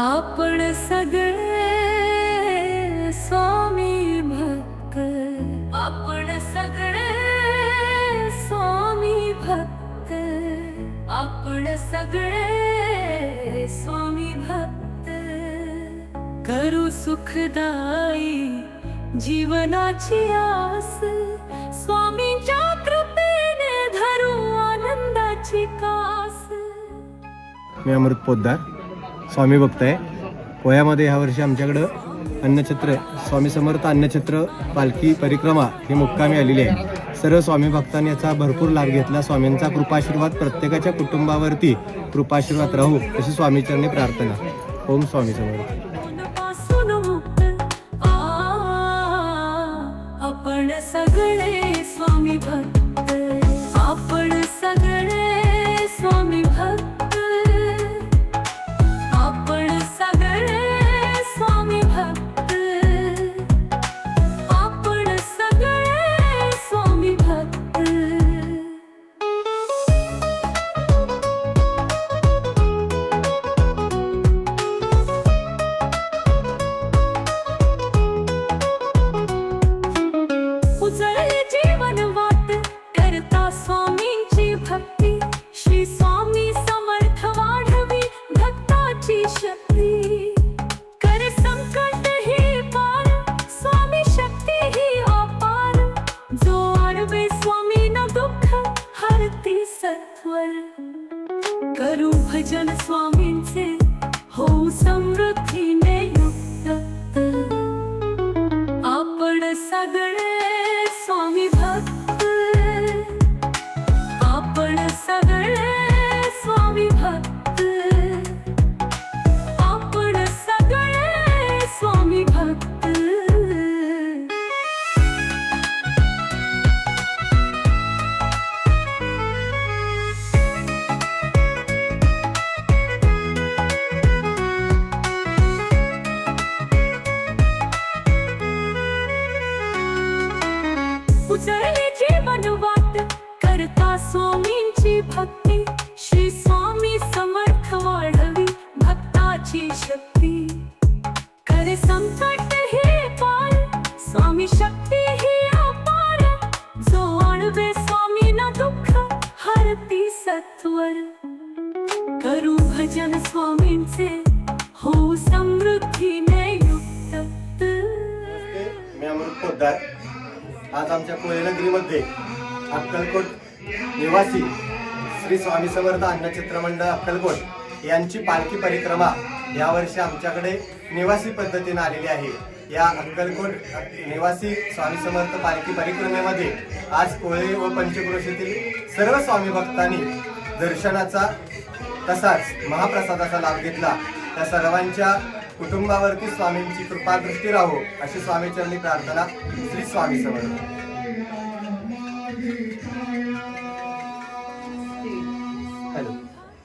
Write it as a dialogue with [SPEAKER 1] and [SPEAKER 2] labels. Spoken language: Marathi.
[SPEAKER 1] आपण सगळे स्वामी भक्त. आपण सगळे स्वामी भक्त. आपण सगळे स्वामी भक्त. करू सुखदाई जीवनाची आस. स्वामींच्या कृपेने धरू आनंदाची कास.
[SPEAKER 2] मी अमृत पोद्दार स्वामी भक्त आहे पोह्यामध्ये ह्यावर्षी आमच्याकडं अन्नछत्र स्वामी समर्थ अन्नछत्र पालखी परिक्रमा ही मुक्कामी आलेली आहे. सर्व स्वामी भक्तांनी याचा भरपूर लाभ घेतला. स्वामींचा कृपाशीर्वाद प्रत्येकाच्या कुटुंबावरती कृपाशीर्वाद राहू अशी स्वामीचरणी प्रार्थना. ओम स्वामी समर्थ.
[SPEAKER 1] आपण सगळे स्वामी भक्त. आपण सगळे आणवे स्वामी न दुःख हरती सत्वर करू भजन स्वामींचे हो समृद्धीने युक्त. आपण सगळे स्वामी भक्त उजळली जीवन वाट करता स्वामींची भक्ती. श्री स्वामी समर्थ वाढवी भक्ताची शक्ती. करे संकट हे पार स्वामी शक्ती ही अपार. जो आणवे स्वामी न दुःख हरती सत्वर. करू भजन स्वामींचे हो समृद्धीने युक्त.
[SPEAKER 2] मी अमृत पोद्दार आज आमच्या कोयनगिरीमध्ये अक्कलकोट निवासी श्री स्वामी समर्थ अन्नचित्र मंडळ अक्कलकोट यांची पालखी परिक्रमा यावर्षी आमच्याकडे निवासी पद्धतीने आलेली आहे. या अक्कलकोट निवासी स्वामी समर्थ पालखी परिक्रमेमध्ये आज कोळे व पंचक्रोशीतील सर्व स्वामी भक्तांनी दर्शनाचा तसाच महाप्रसादाचा लाभ घेतला. त्या सर्वांच्या कुटुंबावरती स्वामींची कृपा दृष्टी राहो अशी स्वामीचरणी प्रार्थना श्री स्वामी समर्थ.